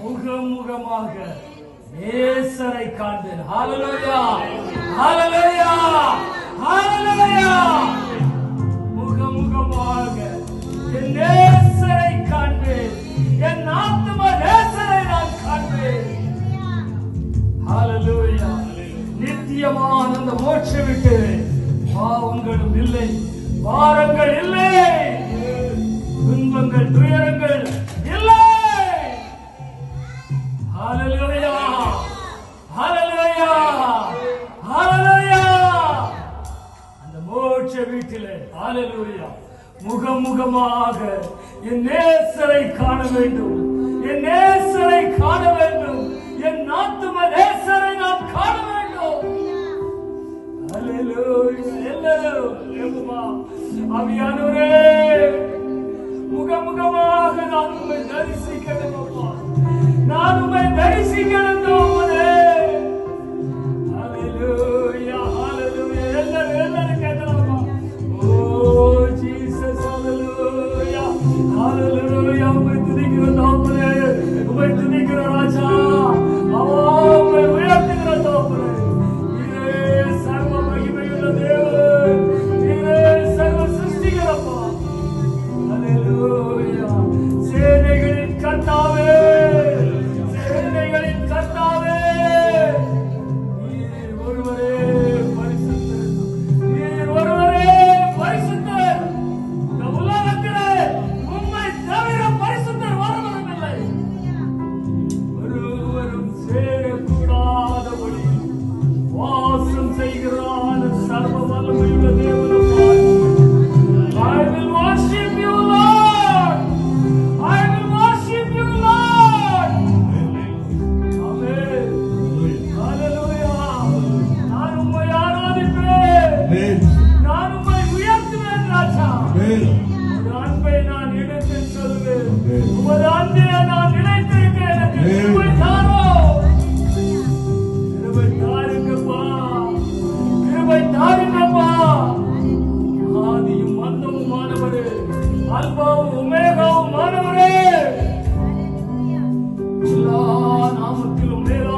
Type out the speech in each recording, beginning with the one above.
முகம் முகமாக நேசரை காண்பேன். ஹாலலோயா ஹாலலோயா ஹாலலோயா முகமுகமாக என் நேசரை காண்பேன். என் ஆத்ம நேசரை நான் காண்பேன். ஹாலலோயா நித்தியமான அந்த மோட்ச விட்டு பாவங்களும் இல்லை வாரங்கள் இல்லை. துன்பங்கள் துயரங்கள் ஹalleluya முகமுகமாக என் நேசரை காண வேண்டும். என் நேசரை காண வேண்டும். என் ஆத்தும நேசரை நான் காண வேண்டும். ஹalleluya எல்லாரும் எழுமா அவியானவரே முகமுகமாக நான் உம்மை தரிசிக்கணும் அப்பா. நான் உம்மை தரிசிக்கணும் தோமனே you little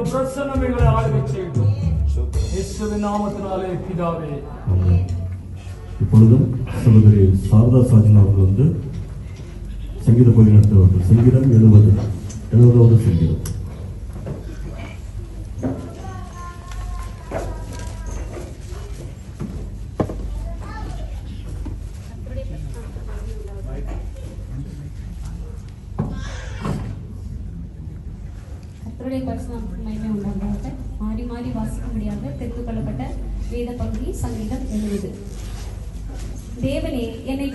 பிரசன்னம் எங்களை ஆளுகை செய்யட்டும் இயேசுவின் நாமத்தினாலே பிதாவே இப்பொழுதும் சகோதரி சாரதா சாஜன் அவர்கள் வந்து சங்கீத பள்ளி நடத்துவார்கள் சங்கீதம் எழுபது எழுபதாவது சங்கீதம்